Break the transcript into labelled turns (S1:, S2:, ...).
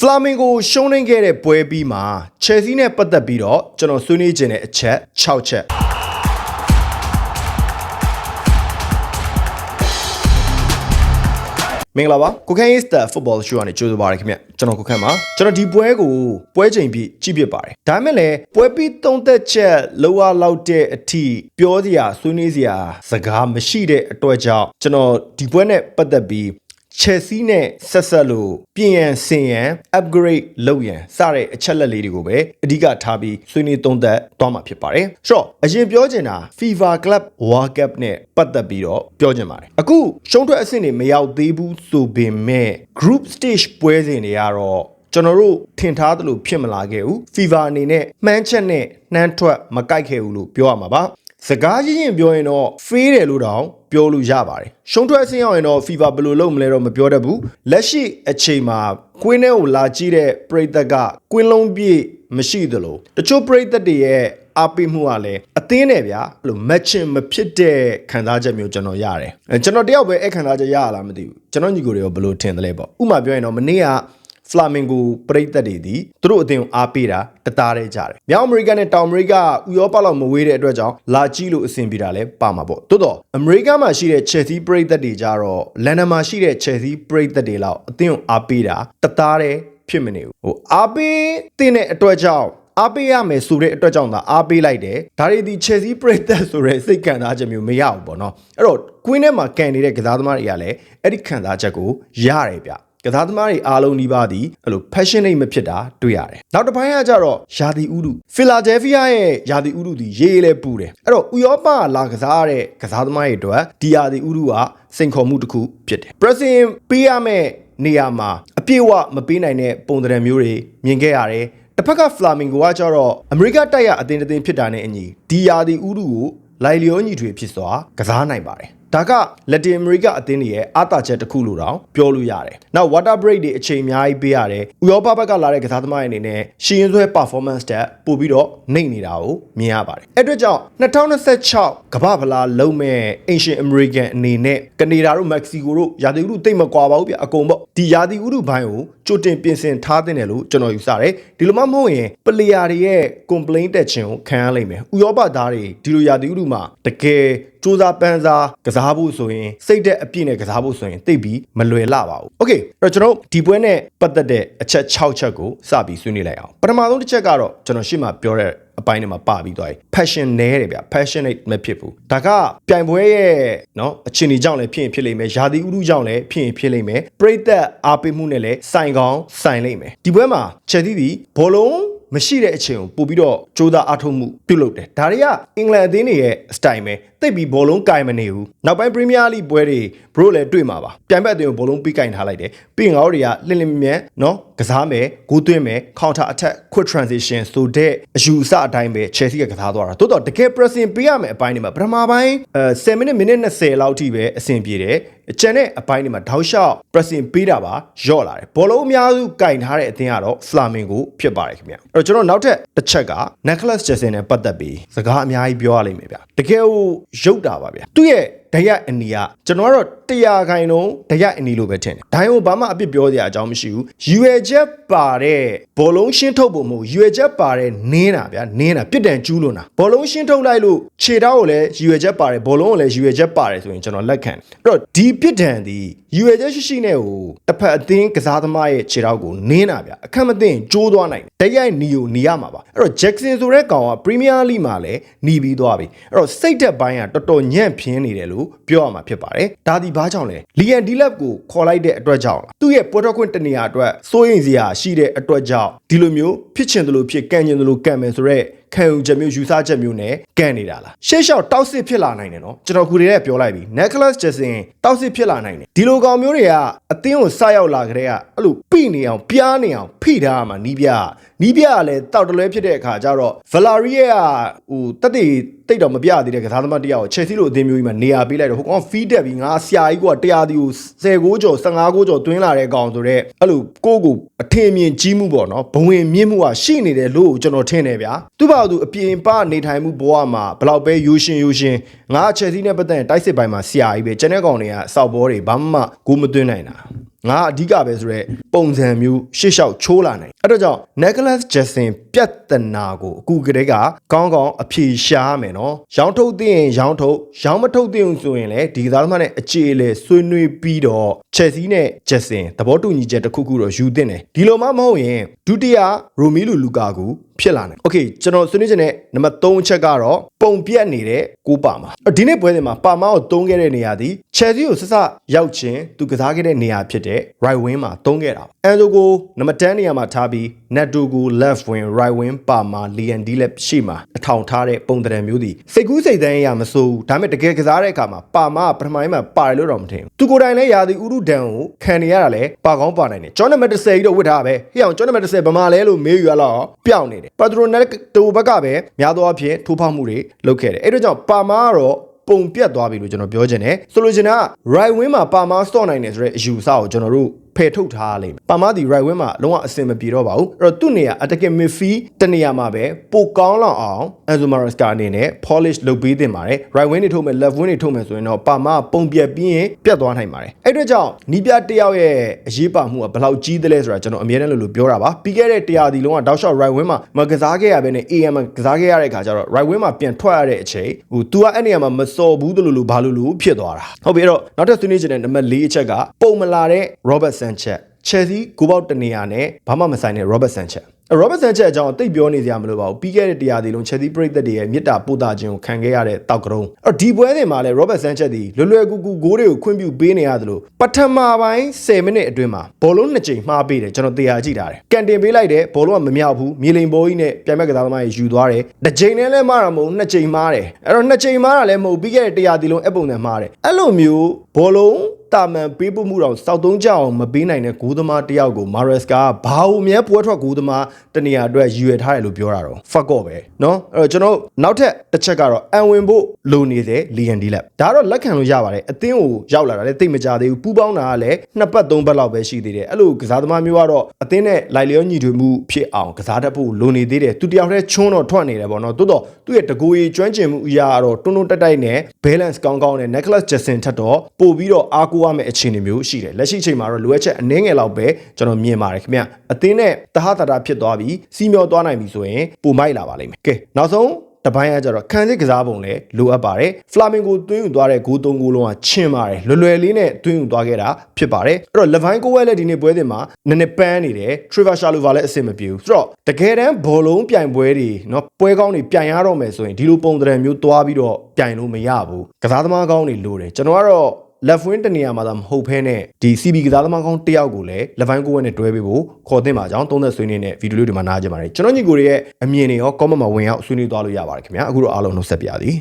S1: ဖလာမင်ဂိုရှုံးနိမ့်ခဲ့တဲ့ပွဲပြီးမှာချယ်ဆီနဲ့ပတ်သက်ပြီးတော့ကျွန်တော်ဆွေးနွေးခြင်းတဲ့အချက်6ချက်မင်္ဂလာပါကိုခန့် is the football show ကနေကြိုဆိုပါရခင်ဗျကျွန်တော်ကိုခန့်ပါကျွန်တော်ဒီပွဲကိုပွဲချိန်ပြီးကြည့်ပြပါတယ်ဒါမဲ့လည်းပွဲပြီးသုံးသက်ချက်လောရလောက်တဲ့အထိပြောစရာဆွေးနွေးစရာစကားမရှိတဲ့အတွက်ကြောင့်ကျွန်တော်ဒီပွဲနဲ့ပတ်သက်ပြီး Chelsea နဲ့ဆက်ဆက်လို့ပြင်ရန်ဆင်ရန် upgrade လုပ်ရန်စတဲ့အချက်လက်လေးတွေကိုပဲအဓိကထားပြီးဆွေးနွေးသုံးသပ်သွားမှာဖြစ်ပါတယ်။ဆိုတော့အရင်ပြောချင်တာ FIFA Club World Cup နဲ့ပတ်သက်ပြီးတော့ပြောချင်ပါတယ်။အခုရှုံးထွက်အဆင့်တွေမရောက်သေးဘူးဆိုပေမဲ့ group stage ပွဲစဉ်တွေကတော့ကျွန်တော်တို့ထင်ထားသလိုဖြစ်မလာခဲ့ဘူး FIFA အနေနဲ့မှန်းချက်နဲ့နှမ်းထွက်မကိုက်ခဲ့ဘူးလို့ပြောရမှာပါ စကားချင်းရင်ပြောရင်တော့ fail တယ်လို့တောင်ပြောလို့ရပါတယ်ရှုံးထွက်အဆင်းရောက်ရင်တော့ FIFA ဘယ်လိုလုပ်မလဲတော့မပြောတတ်ဘူးလက်ရှိအချိန်မှာကွင်းထဲကိုလာကြည့်တဲ့ပရိသတ်ကကွင်းလုံးပြည့်မရှိသလိုတချို့ပရိသတ်တွေရဲ့အားပေးမှုကလည်းအသင်းနဲ့ဗျာအဲ့လို matching မဖြစ်တဲ့ခံစားချက်မျိုးကျွန်တော်ရတယ်အဲကျွန်တော်တယောက်ပဲအဲ့ခံစားချက်ရရလားမသိဘူးကျွန်တော်ညီကိုတွေကဘယ်လိုထင်တယ်လဲပေါ့ဥပမာပြောရင်တော့မနေ့က ဖလာမင်ဂိုပရိသတ်တွေဒီသူတို့အသင်းကိုအားပေးတာတသားတည်းကြတယ်။မြောက်အမေရိကနဲ့တောင်အမေရိကဥရောပလောက်မဝေးတဲ့အတွက်ကြောင့်လာကြည့်လို့အဆင်ပြေတာလည်းပါမှာပေါ့။သို့တော့အမေရိကမှာရှိတဲ့ Chelsea ပရိသတ်တွေကြတော့လန်ဒန်မှာရှိတဲ့ Chelsea ပရိသတ်တွေလောက်အသင်းကိုအားပေးတာတသားတည်းဖြစ်မနေဘူး။ဟိုအားပေးတဲ့အတွက်ကြောင့်အားပေးရမယ်ဆိုတဲ့အတွက်ကြောင့်သာအားပေးလိုက်တယ်ဒါတွေဒီ Chelsea ပရိသတ်ဆိုတဲ့စိတ်ခံစားချက်မျိုးမရဘူးပေါ့နော်အဲ့တော့ Queen ထဲမှာကန်နေတဲ့ကစားသမားတွေကလည်းအဲ့ဒီခံစားချက်ကိုရတယ်ဗျ ကစားသမားတွေအားလုံးဒီပါသည်အဲ့လို passionate မဖြစ်တာတွေ့ရတယ်။နောက်တစ်ပိုင်းကကြတော့ယာဒီဥဒုဖီလာဒဲလ်ဖီးယားရဲ့ယာဒီဥဒုဒီရေးလဲပူတယ်။အဲ့တော့ဥရောပလာကစားရတဲ့ကစားသမားတွေအတွက်ဒီယာဒီဥဒုကစိန်ခေါ်မှုတစ်ခုဖြစ်တယ်။ pressing ပေးရမယ့်နေရာမှာအပြည့်အဝမပေးနိုင်တဲ့ပုံစံမျိုးတွေမြင်ခဲ့ရတယ်။တစ်ဖက်ကဖလာမင်ဂိုကကြတော့အမေရိကတိုက်ရအသင်းတစ်သင်းဖြစ်တာနဲ့အညီဒီယာဒီဥဒုကိုလိုက်လျောညီထွေဖြစ်စွာကစားနိုင်ပါတယ် ဒါကလက်တင်အမေရိကအသင်းတွေရဲ့အားတာချက်တစ်ခုလို့တောင်ပြောလို့ရတယ်။နောက် water break တွေအချိန်အများကြီးပေးရတယ်။ဥရောပဘက်ကလာတဲ့ကစားသမားတွေအနေနဲ့ရှင်းဆွဲ performance တက်ပို့ပြီးတော့နှိမ့်နေတာကိုမြင်ရပါတယ်။အဲ့အတွက်ကြောင့်2026ကမ္ဘာဖလားလုံးမဲ့ Asian American အနေနဲ့ကနေဒါတို့မက္ကဆီကိုတို့ရာသီဥတုတိတ်မကွာပါဘူးဗျအကုန်ပေါ့။ဒီရာသီဥတုဘိုင်းကိုကြိုတင်ပြင်ဆင်ထားတဲ့တယ်လို့ကျွန်တော်ယူဆတယ်။ဒီလိုမှမဟုတ်ရင်ပလေယာတွေရဲ့ complaint တက်ခြင်းကိုခံရလိမ့်မယ်။ဥရောပသားတွေဒီလိုရာသီဥတုမှာတကယ် စူးစမ်းပန်းစားကစားဖို့ဆိုရင်စိတ်သက်အပြည့်နဲ့ကစားဖို့ဆိုရင်သိပြီးမလွယ်လာပါဘူး။ Okay အဲ့တော့ကျွန်တော်ဒီပွဲနဲ့ပတ်သက်တဲ့အချက်6ချက်ကိုစပြီးဆွေးနွေးလိုက်အောင်။ပထမဆုံးတစ်ချက်ကတော့ကျွန်တော်ရှေ့မှာပြောတဲ့အပိုင်းတွေမှာပါပြီးသွားပြီ passion နဲတယ်ဗျ passionate မဖြစ်ဘူးဒါကပြိုင်ပွဲရဲ့เนาะအချင်းကြီးကြောင့်လည်းဖြစ်ရင်ဖြစ်လိမ့်မယ်ယာတီဥဒုကြောင့်လည်းဖြစ်ရင်ဖြစ်လိမ့်မယ်ပရိသတ်အားပေးမှုနဲ့လည်းစိုင်ကောင်းစိုင်လိမ့်မယ်ဒီပွဲမှာချက်သီးဒီဘောလုံး မရှိတဲ့အချိန်ကိုပို့ပြီးတော့ကြိုးစားအားထုတ်မှုပြုလုပ်တယ်ဒါတွေကအင်္ဂလန်အသင်းတွေရဲ့ style ပဲတိတ်ပြီးဘောလုံးကင်မနေဘူးနောက်ပိုင်း Premier League ပွဲတွေဘရိုလည်းတွေ့မှာပါပြိုင်ဘက်အသင်းကိုဘောလုံးပြီးကင်ထားလိုက်တယ်ပြီးငါတို့တွေကလင်းလင်းမြန်းနော်ကစားမယ်ဂိုးသွင်းမယ် counter attack quick transition ဆိုတဲ့အယူအဆအတိုင်းပဲ Chelsea ကကစားသွားတာတိုးတော့တကယ် pressing ပေးရမယ်အပိုင်းတွေမှာပထမပိုင်းအဲ10မိနစ်မိနစ်20လောက်ထိပဲအဆင်ပြေတယ်ကျန်တဲ့အပိုင်းတွေမှာထောက်လျှောက် pressing ပေးတာပါယော့လာတယ်ဘောလုံးအများစုကင်ထားတဲ့အသင်းကတော့ Flamingo ဖြစ်ပါတယ်ခင်ဗျအဲ့တော့ကျွန်တော်နောက်ထပ်တစ်ချက်က Nicholas Jackson နဲ့ပတ်သက်ပြီးစကားအများကြီးပြောရလိမ့်မယ်ဗျတကယ်ကိုရုပ်တာပါဗျသူ့ရဲ့ ဒရက်အနီကကျွန်တော်ကတော့တရားခိုင်လုံးဒရက်အနီလို့ပဲထင်တယ်။ဒိုင်းကိုဘာမှအပြစ်ပြောစရာအကြောင်းမရှိဘူး။ UAJ ပါတဲ့ဘောလုံးရှင်းထုတ်ဖို့မဟုတ် UAJ ပါတဲ့နင်းတာဗျာနင်းတာပြစ်ဒဏ်ကျူးလွန်တာဘောလုံးရှင်းထုတ်လိုက်လို့ခြေထောက်ကိုလည်း UAJ ပါတယ်ဘောလုံးကိုလည်း UAJ ပါတယ်ဆိုရင်ကျွန်တော်လက်ခံ။အဲ့တော့ဒီပြစ်ဒဏ်ဒီ UAJ ရှိရှိနဲ့ဟိုတစ်ဖက်အသင်းကစားသမားရဲ့ခြေထောက်ကိုနင်းတာဗျာအခက်မသိရင်ကျိုးသွားနိုင်တယ်။ဒရက်နီကိုနီရမှာပါ။အဲ့တော့ Jackson ဆိုတဲ့ကောင်က Premier League မှာလည်းနီးပြီးသွားပြီ။အဲ့တော့စိတ်သက်ပိုင်းကတော်တော်ညံ့ဖျင်းနေတယ်လို့ပြောရမှာဖြစ်ပါတယ်။ဒါဒီဘာကြောင့်လဲ။ Lian Dilap ကိုခေါ်လိုက်တဲ့အတွက်ကြောင့်လား။သူ့ရဲ့ပွဲတော်ခွင့်တနေရာအတွက်စိုးရိမ်စရာရှိတဲ့အတွက်ကြောင့်ဒီလိုမျိုးဖြစ်ချင်တယ်လို့ဖြစ်ကန့်ကျင်တယ်လို့ကန့်မယ်ဆိုတော့ ခံယူချက်မျိုးယူဆချက်မျိုးနဲ့ကန့်နေတာလားရှေ့လျှောက်တောက်စစ်ဖြစ်လာနိုင်တယ်နော်ကျွန်တော်ခုတည်းကပြောလိုက်ပြီ Nicholas Jackson တောက်စစ်ဖြစ်လာနိုင်တယ်ဒီလိုကောင်မျိုးတွေကအသင်းကိုစရောက်လာကြတဲ့ကအဲ့လိုပြိနေအောင်ပြားနေအောင်ဖိထားရမှာနီးပြနီးပြကလည်းတောက်တလဲဖြစ်တဲ့အခါကျတော့ Valeria ကဟိုတက်တေ တိတ်တော့မပြသေးတဲ့ကစားသမားတယောက်ကို Chelsea လိုအသင်းမျိုးကြီးမှာနေရာပေးလိုက်တော့ဟိုကောင် feed တက်ပြီးငါဆရာကြီးကတရားဒီကို10ကိုကျော်15ကိုကျော်တွင်းလာတဲ့ကောင်ဆိုတော့အဲ့လိုကိုကိုအထင်မြင်ကြီးမှုပေါ့နော်ဘဝင်မြင့်မှုကရှိနေတယ်လို့ကျွန်တော်ထင်တယ်ဗျာသူ့ဘာသူအပြင်ပနေထိုင်မှုဘဝမှာဘလောက်ပဲယူရှင်ယူရှင်ငါ Chelsea နဲ့ပတ်သက်တိုက်စစ်ပိုင်းမှာဆရာကြီးပဲကျန်တဲ့ကောင်တွေကစောက်ဘောတွေဘာမှကိုမသွင်းနိုင်တာ ငါအဓိကပဲဆိုတော့ပုံစံမျိုးရှေ့လျှောက်ချိုးလာနိုင်အဲ့တော့ကြောင့် Nicholas Jackson ပြတ်တနာကိုအခုကတည်းကကောင်းကောင်းအဖြေရှားမယ်နော်ရောင်းထုတ်သိရင်ရောင်းထုတ်ရောင်းမထုတ်သိရင်ဆိုရင်လည်းဒီကစားသမားနဲ့အခြေအလေဆွေးနွေးပြီးတော့ Chelsea နဲ့ Jackson သဘောတူညီချက်တစ်ခုခုတော့ယူသင့်တယ်ဒီလိုမှမဟုတ်ရင်ဒုတိယရိုမီလူလူကာကို ဖြစ်လာနိုင်။ Okay ကျွန်တော်ဆွေးနွေးချင်တဲ့နံပါတ်3အချက်ကတော့ပုံပြက်နေတဲ့ကိုပါမာ။ဒီနေ့ပွဲစဉ်မှာပါမာကိုတုံးခဲ့တဲ့နေရာသည် Chelsea ကိုဆက်စရောက်ချင်းသူကစားခဲ့တဲ့နေရာဖြစ်တဲ့ right wing မှာတုံးခဲ့တာ။အန်ဆိုကိုနံပါတ်10နေရာမှာထားပြီး Netto ကို left wing right wing ပါမာ Lian Dilep ရှေ့မှာအထောင်ထားတဲ့ပုံသဏ္ဍာန်မျိုးသည်စိတ်ကူးစိတ်တန်းရမစိုးဘူး။ဒါပေမဲ့တကယ်ကစားတဲ့အခါမှာပါမာကပထမပိုင်းမှာပါတယ်လို့တော့မထင်ဘူး။သူကိုယ်တိုင်လည်းယာဒီဥရုဒန်ကိုခံနေရတာလည်းပါကောင်းပါနိုင်တယ်။ကျောင်းနံပါတ်10ကြီးတော့ဝတ်ထားပဲ။ဟေ့အောင်ကျောင်းနံပါတ်10ဗမာလဲလို့မေးယူရတော့ပျောက်နေတယ်။ပါထရိုနက်တိုဘက်ကပဲများသောအားဖြင့်ထိုးဖောက်မှုတွေလုပ်ခဲ့တယ်။အဲ့တို့ကြောင့်ပါမာကတော့ပုံပြတ်သွားပြီလို့ကျွန်တော်ပြောချင်တယ်ဆိုလိုချင်တာက right wing မှာပါမာ store နိုင်တယ်ဆိုတဲ့အယူအဆကိုကျွန်တော်တို့ ဖယ်ထုတ်ထားလိမ့်မယ်ပါမာဒီ right wing မှာလုံးဝအဆင်မပြေတော့ပါဘူးအဲ့တော့သူ့နေရာ attacking midfield တနေရာမှာပဲပိုကောင်းလောက်အောင် Enzo Maresca အနေနဲ့ polish လုပ်ပေးတင်ပါတယ် right wing တွေထုတ်မယ် left wing တွေထုတ်မယ်ဆိုရင်တော့ပါမာပုံပြက်ပြီးရင်ပြတ်သွားနိုင်ပါတယ်အဲ့အတွက်ကြောင့်နီးပြတယောက်ရဲ့အရေးပါမှုကဘယ်လောက်ကြီးသလဲဆိုတာကျွန်တော်အမြဲတမ်းလို့လို့ပြောတာပါပြီးခဲ့တဲ့တရားဒီလုံးကတောက်လျှောက် right wing မှာမကစားခဲ့ရဘဲနဲ့ AM မှာကစားခဲ့ရတဲ့ခါကျတော့ right wing မှာပြန်ထွက်ရတဲ့အချိန်ဟို तू ကအဲ့နေရာမှာမစော်ဘူးတလို့လို့ဘာလို့လို့ဖြစ်သွားတာဟုတ်ပြီအဲ့တော့နောက်ထပ်ဆွေးနွေးချင်တဲ့နံပါတ်၄အချက်ကပုံမလာတဲ့ Robert Sanchez Chelsea ကိုပေါက်တနေရာနဲ့ဘာမှမဆိုင်တဲ့ Robert Sanchez Robert Sanchez အကြောင်းတိတ်ပြောနေစရာမလိုပါဘူးပြီးခဲ့တဲ့တရားဒီလုံး Chelsea ပရိသတ်တွေရဲ့မြစ်တာပို့တာခြင်းကိုခံခဲ့ရတဲ့တောက်ကတုံးအဲ့ဒီပွဲတွေမှာလည်း Robert Sanchez ဒီလွယ်လွယ်ကူကူဂိုးတွေကိုခွင့်ပြုပေးနေရတယ်လို့ပထမပိုင်း10မိနစ်အတွင်းမှာဘောလုံးနှစ်ကြိမ်မှားပေးတယ်ကျွန်တော်တရားကြည့်ထားတယ်ကန်တင်ပေးလိုက်တယ်ဘောလုံးကမမြောက်ဘူးမြေလိန်ဘောကြီးနဲ့ပြန်မဲ့ကစားသမားကြီးယူသွားတယ်တစ်ကြိမ်နဲ့လည်းမှားတာမဟုတ်နှစ်ကြိမ်မှားတယ်အဲ့တော့နှစ်ကြိမ်မှားတာလည်းမဟုတ်ပြီးခဲ့တဲ့တရားဒီလုံးအပုံနဲ့မှားတယ်အဲ့လိုမျိုးဘောလုံးတာမန်ပေးပို့မှုတော့စောက်သုံးကြအောင်မပေးနိုင်တဲ့ဂိုးသမားတယောက်ကိုမာရက်စကာကဘာလို့အမြဲပွဲထွက်ဂိုးသမားတနေရာအတွက်ရည်ရွယ်ထားတယ်လို့ပြောတာတော့ fuck off ပဲเนาะအဲ့တော့ကျွန်တော်နောက်ထပ်တစ်ချက်ကတော့အန်ဝင်ဖို့လိုနေတဲ့လီယန်ဒီလက်ဒါကတော့လက်ခံလို့ရပါတယ်အသင်းကိုရောက်လာတာလည်းတိတ်မကြသေးဘူးပူးပေါင်းတာကလည်းနှစ်ပတ်သုံးပတ်လောက်ပဲရှိသေးတယ်အဲ့လိုကစားသမားမျိုးကတော့အသင်းနဲ့လိုက်လျောညီထွေမှုဖြစ်အောင်ကစားတတ်ဖို့လိုနေသေးတယ်သူတယောက်တည်းချွန်းတော့ထွက်နေတယ်ပေါ့နော်တိုးတော့သူ့ရဲ့တကူကြီးကျွမ်းကျင်မှုအရာကတော့တွန်းတွန်းတက်တိုက်နဲ့ balance ကောင်းကောင်းနဲ့ Nicholas Jackson ထက်တော့ပို့ပြီးတော့အားကိုး ရမယ့်အခြေအနေမျိုးရှိတယ်လက်ရှိချိန်မှာတော့လိုအပ်ချက်အနည်းငယ်လောက်ပဲကျွန်တော်မြင်ပါတယ်ခင်ဗျအသင်းနဲ့တဟတာတာဖြစ်သွားပြီးစီမျောသွားနိုင်ပြီဆိုရင်ပိုမိုက်လာပါလိမ့်မယ်ကဲနောက်ဆုံးတပိုင်းကကြတော့ခံစစ်ကစားပုံလည်းလိုအပ်ပါတယ်ဖလာမင်ကိုသွင်းယူသွားတဲ့ဂိုး၃ဂိုးလုံးကချင်းပါတယ်လွယ်လွယ်လေးနဲ့သွင်းယူသွားခဲ့တာဖြစ်ပါတယ်အဲ့တော့လဗိုင်းကိုဝဲလည်းဒီနေ့ပွဲတင်မှာနည်းနည်းပန်းနေတယ်ထရီဗာရှာလိုဗာလည်းအဆင်မပြေဘူးဆိုတော့တကယ်တမ်းဘောလုံးပြိုင်ပွဲတွေเนาะပွဲကောင်းတွေပြိုင်ရတော့မယ်ဆိုရင်ဒီလိုပုံသဏ္ဍာန်မျိုးသွားပြီးတော့ပြိုင်လို့မရဘူးကစားသမားကောင်းတွေလိုတယ်ကျွန်တော်ကတော့ left wing တနေရာမှာသာမဟုတ်ဘဲနဲ့ဒီ CB ကစားသမားကောင်းတစ်ယောက်ကိုလည်း left wing ကိုဝဲနဲ့တွဲပေးဖို့ခေါ်တင်ပါကြောင်းသုံးသက်ဆွေးနွေးနေတဲ့ဗီဒီယိုလေးတွေမှာနားကြပါတယ်ကျွန်တော်ညီကိုတွေရဲ့အမြင်တွေရော comment မှာဝင်ရောက်ဆွေးနွေးသွားလို့ရပါတယ်ခင်ဗျာအခုတော့အားလုံးနှုတ်ဆက်ပြသည်